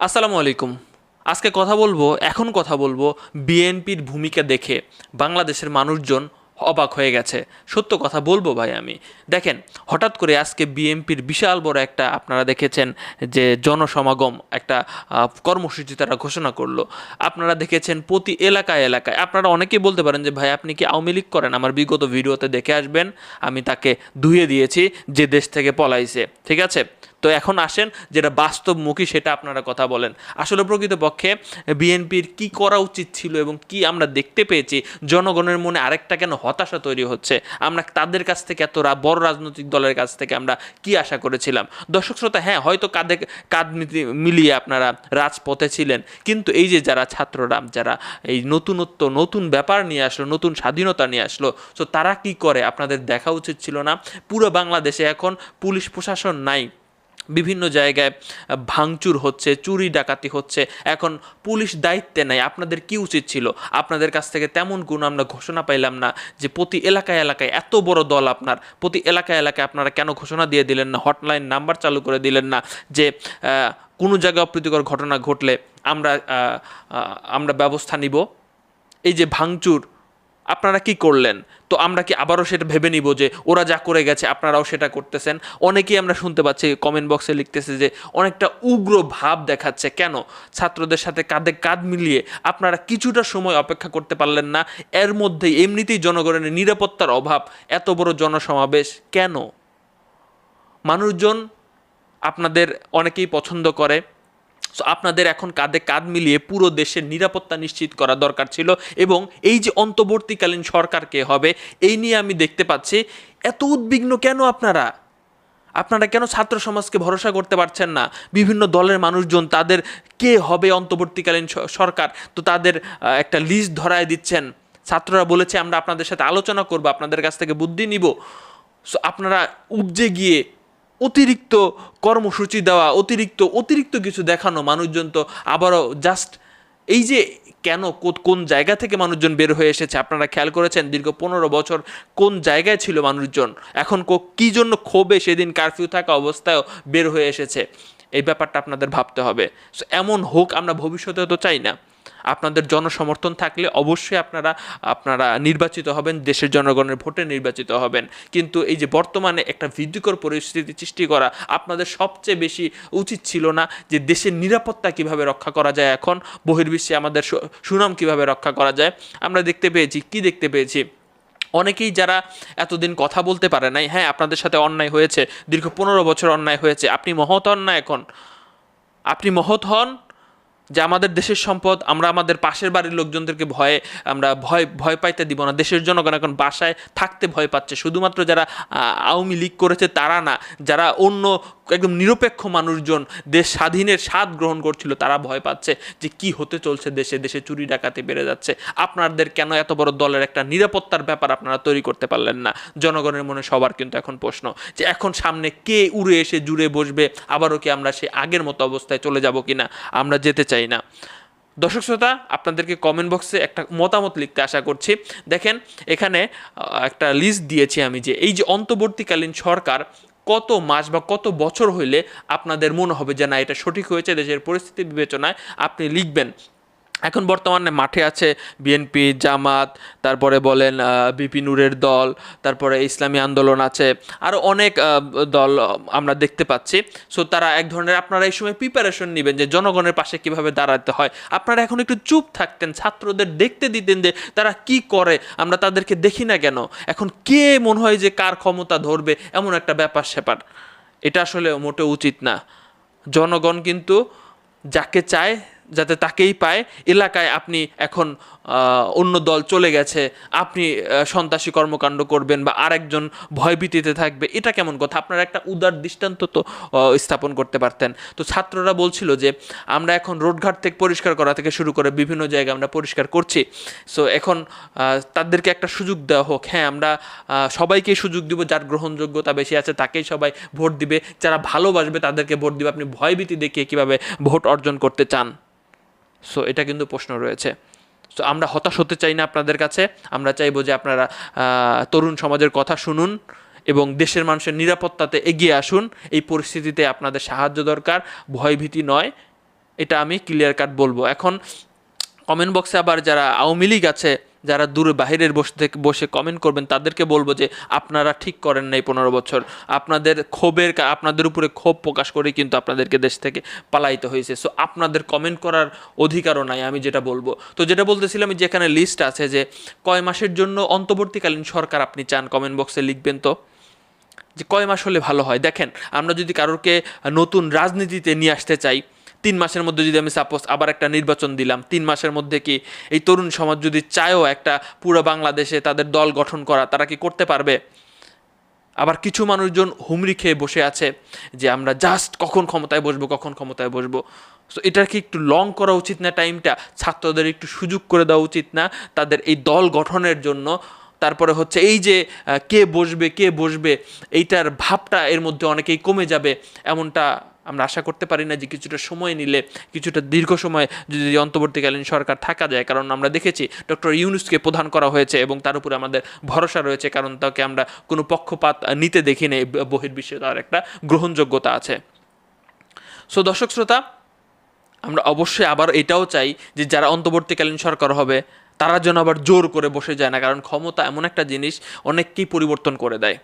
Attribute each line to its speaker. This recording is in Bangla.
Speaker 1: আসসালামু আলাইকুম। আজকে কথা বলব, এখন কথা বলব বিএনপির ভূমিকা দেখে। বাংলাদেশের মানুষজন অবাক হয়ে গেছে। সত্য কথা বলব ভাই আমি। দেখেন, হঠাৎ করে আজকে বিএনপির বিশাল বড় একটা, আপনারা দেখেছেন যে জনসমাগম একটা কর্মসূচি তারা ঘোষণা করল। আপনারা দেখেছেন প্রতি এলাকায় এলাকায়, আপনারা অনেকেই বলতে পারেন যে, ভাই, আপনি কি আওয়ামী লীগ করেন? আমার বিগত ভিডিওতে দেখে আসবেন, আমি তাকে ধুয়ে দিয়েছি, যে দেশ থেকে পলাইছে। ঠিক আছে? তো এখন আসেন যেটা বাস্তবমুখী সেটা আপনারা কথা বলেন। আসলে প্রকৃতপক্ষে বিএনপির কি করা উচিত ছিল এবং কি আমরা দেখতে পেয়েছি, জনগণের মনে আরেকটা কেন হতাশা তৈরি হচ্ছে? আমরা তাদের কাছ থেকে এত বড় রাজনৈতিক দলের কাছ থেকে আমরা কি আশা করেছিলাম? দর্শক শ্রোতা হ্যাঁ হয়তো কাঁধে, কাঁধ মিলিয়ে আপনারা রাজপথে ছিলেন। কিন্তু এই যে যারা ছাত্ররা, যারা এই নতুনত্ব, নতুন ব্যাপার নিয়ে আসলো, নতুন স্বাধীনতা নিয়ে আসলো, তো তারা কি করে? আপনাদের দেখা উচিত ছিল না। পুরো বাংলাদেশে এখন পুলিশ প্রশাসন নাই। বিভিন্ন জায়গায় ভাঙচুর হচ্ছে, চুরি ডাকাতি হচ্ছে। এখন পুলিশ দায়িত্বে নাই, আপনাদের কি উচিত ছিল? আপনাদের কাছ থেকে তেমন কোনো আমরা ঘোষণা পাইলাম না যে প্রতি এলাকায় এলাকায় এত বড় দল আপনার, প্রতি এলাকায় এলাকায় আপনারা কেন ঘোষণা দিয়ে দিলেন না হটলাইন নাম্বার চালু করে দিলেন না যে কোনো জায়গায় অপ্রীতিকর ঘটনা ঘটলে আমরা আমরা ব্যবস্থা নিব। এই যে ভাঙচুর আপনারা কি করলেন? তো আমরা কি আবারও সেটা ভেবে নিব যে ওরা যা করে গেছে, আপনারাও সেটা করতেছেন? অনেকেই আমরা শুনতে পাচ্ছি কমেন্ট বক্সে লিখতেছে যে অনেকটা উগ্র ভাব দেখাচ্ছে। কেন? ছাত্রদের সাথে কাঁধে কাঁধ মিলিয়ে আপনারা কিছুটা সময় অপেক্ষা করতে পারলেন না। এর মধ্যেই এমনিতেই জনগণের নিরাপত্তার অভাব। এত বড় জনসমাবেশ কেন? মানুষজন আপনাদের অনেকেই পছন্দ করে। সো আপনাদের এখন কাঁধে কাঁধ মিলিয়ে পুরো দেশের নিরাপত্তা নিশ্চিত করা দরকার ছিল এবং এই যে অন্তর্বর্তীকালীন সরকার কে হবে, এই নিয়ে আমি দেখতে পাচ্ছি, এত উদ্বিগ্ন কেন আপনারা? আপনারা কেন ছাত্র সমাজকে ভরসা করতে পারছেন না? বিভিন্ন দলের মানুষজন তাদের কে হবে অন্তর্বর্তীকালীন সরকার? তো তাদের একটা লিস্ট ধরায় দিচ্ছেন। ছাত্ররা বলেছে, আমরা আপনাদের সাথে আলোচনা করব, আপনাদের কাছ থেকে বুদ্ধি নিব। সো আপনারা উপজে গিয়ে অতিরিক্ত কর্মসূচি দেওয়া, অতিরিক্ত অতিরিক্ত কিছু দেখানো মানুষজন তো আবারও জাস্ট এই যে কেন কোন জায়গা থেকে মানুষজন বের হয়ে এসেছে, আপনারা খেয়াল করেছেন? দীর্ঘ পনেরো বছর কোন জায়গায় ছিল মানুষজন? এখন কো- কি জন্য ক্ষোভে সেদিন কারফিউ থাকা অবস্থায়ও বের হয়ে এসেছে? এই ব্যাপারটা আপনাদের ভাবতে হবে। এমন হোক, আমরা ভবিষ্যতে তো চাই না। আপনাদের জনসমর্থন থাকলে অবশ্যই আপনারা আপনারা নির্বাচিত হবেন, দেশের জনগণের ভোটে নির্বাচিত হবেন। কিন্তু এই যে বর্তমানে একটা ভীতিকর পরিস্থিতি সৃষ্টি করা আপনাদের সবচেয়ে বেশি উচিত ছিল না যে দেশের নিরাপত্তা কীভাবে রক্ষা করা যায় এখন, বহির্বিশ্বে আমাদের সুনাম কীভাবে রক্ষা করা যায়। আমরা দেখতে পেয়েছি, কি দেখতে পেয়েছি? অনেকেই যারা এতদিন কথা বলতে পারে নাই হ্যাঁ আপনাদের সাথে অন্যায় হয়েছে, দীর্ঘ পনেরো বছর অন্যায় হয়েছে, আপনি মহৎ না এখন। আপনি মহৎ হন যে আমাদের দেশের সম্পদ, আমরা আমাদের পাশের বাড়ির লোকজনদেরকে ভয়ে, আমরা ভয় ভয় পাইতে দিব না। দেশের জনগণ এখন বাসায় থাকতে ভয় পাচ্ছে। শুধুমাত্র যারা আওয়ামী লীগ করেছে তারা না, যারা অন্য একদম নিরপেক্ষ মানুষজন দেশ স্বাধীনের স্বাদ গ্রহণ করছিল, তারা ভয় পাচ্ছে যে কি হতে চলছে দেশে। দেশে চুরি ডাকাতি বেড়ে যাচ্ছে। আপনাদের কেন এত বড় দলের একটা নিরাপত্তার ব্যাপার আপনারা তৈরি করতে পারলেন না? জনগণের মনে সবার কিন্তু এখন প্রশ্ন যে এখন সামনে কে উড়ে এসে জুড়ে বসবে? আবারও কি আমরা সে আগের মতো অবস্থায় চলে যাব কিনা? আমরা যেতে চাই। না। দর্শক শ্রোতা, আপনাদেরকে কমেন্ট বক্সে একটা মতামত লিখতে আশা করছি। দেখেন, এখানে একটা লিস্ট দিয়েছি আমি যে এই যে অন্তর্বর্তীকালীন সরকার কত মাস বা কত বছর হইলে আপনাদের মনে হবে যে না, এটা সঠিক হয়েছে, দেশের পরিস্থিতি বিবেচনায় আপনি লিখবেন। এখন বর্তমানে মাঠে আছে বিএনপি জামাত, তারপরে বলেন বিপি নূরের দল, তারপরে ইসলামী আন্দোলন আছে আরও অনেক দল আমরা দেখতে পাচ্ছি। সো তারা এক ধরনের আপনারা এই সময় প্রিপারেশন নেবেন যে জনগণের পাশে কীভাবে দাঁড়াতে হয়। আপনারা এখন একটু চুপ থাকতেন, ছাত্রদের দেখতে দিতেন যে তারা কি করে, আমরা তাদেরকে দেখি না কেন? এখন কে মনে হয় যে কার ক্ষমতা ধরবে, এমন একটা ব্যাপার স্যাপার। এটা আসলে মোটেও উচিত না। জনগণ কিন্তু যাকে চায় যাতে তাকেই পায়। এলাকায় আপনি এখন অন্য দল চলে গেছে আপনি সন্ত্রাসী কর্মকাণ্ড করবেন বা আরেকজন ভয়ভীতিতে থাকবে এটা কেমন কথা? আপনারা একটা উদার দৃষ্টান্ত তো স্থাপন করতে পারতেন। তো ছাত্ররা বলছিল যে আমরা এখন রোডঘাট থেকে পরিষ্কার করা থেকে শুরু করে বিভিন্ন জায়গায় আমরা পরিষ্কার করছি। সো এখন তাদেরকে একটা সুযোগ দেওয়া হোক। হ্যাঁ আমরা আহ, সবাইকেই সুযোগ দিব যার গ্রহণযোগ্যতা বেশি আছে তাকেই সবাই ভোট দিবে। যারা ভালোবাসবে তাদেরকে ভোট দিবে। আপনি ভয়ভীতি দেখিয়ে কীভাবে ভোট অর্জন করতে চান? সো এটা কিন্তু প্রশ্ন রয়েছে। সো আমরা হতাশ হতে চাই না আপনাদের কাছে। আমরা চাইব যে আপনারা তরুণ সমাজের কথা শুনুন এবং দেশের মানুষের নিরাপত্তাতে এগিয়ে আসুন। এই পরিস্থিতিতে আপনাদের সাহায্য দরকার। ভয়ভীতি নয়। এটা আমি ক্লিয়ার কাট বলব। এখন কমেন্ট বক্সে আবার যারা আওয়ামী লীগ আছে যারা দূরে বাহিরের বসে থেকে বসে কমেন্ট করবেন, তাদেরকে বলব যে আপনারা ঠিক করেন নাই পনেরো বছর। আপনাদের ক্ষোভের আপনাদের উপরে ক্ষোভ প্রকাশ করে কিন্তু আপনাদেরকে দেশ থেকে পালাইতে হয়েছে। সো আপনাদের কমেন্ট করার অধিকারও নাই, আমি যেটা বলব। তো যেটা বলতেছিলাম যেখানে লিস্ট আছে যে কয় মাসের জন্য অন্তর্বর্তীকালীন সরকার আপনি চান? কমেন্ট বক্সে লিখবেন তো। যে কয় মাস হলে ভালো হয়? দেখেন, আমরা যদি কারোরকে নতুন রাজনীতিতে নিয়ে আসতে চাই তিন মাসের মধ্যে যদি আমি সাপোজ আবার একটা নির্বাচন দিলাম, তিন মাসের মধ্যে কি এই তরুণ সমাজ যদি চায়ও একটা পুরো বাংলাদেশে তাদের দল গঠন করা, তারা কি করতে পারবে? আবার কিছু মানুষজন হুমড়ি খেয়ে বসে আছে যে আমরা জাস্ট কখন ক্ষমতায় বসবো, কখন ক্ষমতায় বসবো। সো এটার কি একটু লং করা উচিত না টাইমটা ছাত্রদের একটু সুযোগ করে দেওয়া উচিত না তাদের এই দল গঠনের জন্য? তারপরে হচ্ছে এই যে কে বসবে কে বসবে, এইটার ভাবটা এর মধ্যে অনেকেই কমে যাবে, এমনটা আমরা আশা করতে পারি না যে কিছুটা সময় নিলে, কিছুটা দীর্ঘ সময় যদি অন্তর্বর্তীকালীন সরকার থাকা যায়। কারণ আমরা দেখেছি ডক্টর ইউনুসকে প্রধান করা হয়েছে এবং তার উপরে আমাদের ভরসা রয়েছে, কারণ তাকে আমরা কোনো পক্ষপাত নিতে দেখি নেই বহির্বিশ্বে তার একটা গ্রহণযোগ্যতা আছে। সো দর্শক শ্রোতা, আমরা অবশ্যই আবার এটাও চাই যে যারা অন্তর্বর্তীকালীন সরকার হবে, তারা যেন আবার জোর করে বসে যায় না, কারণ ক্ষমতা এমন একটা জিনিস অনেককেই পরিবর্তন করে দেয়।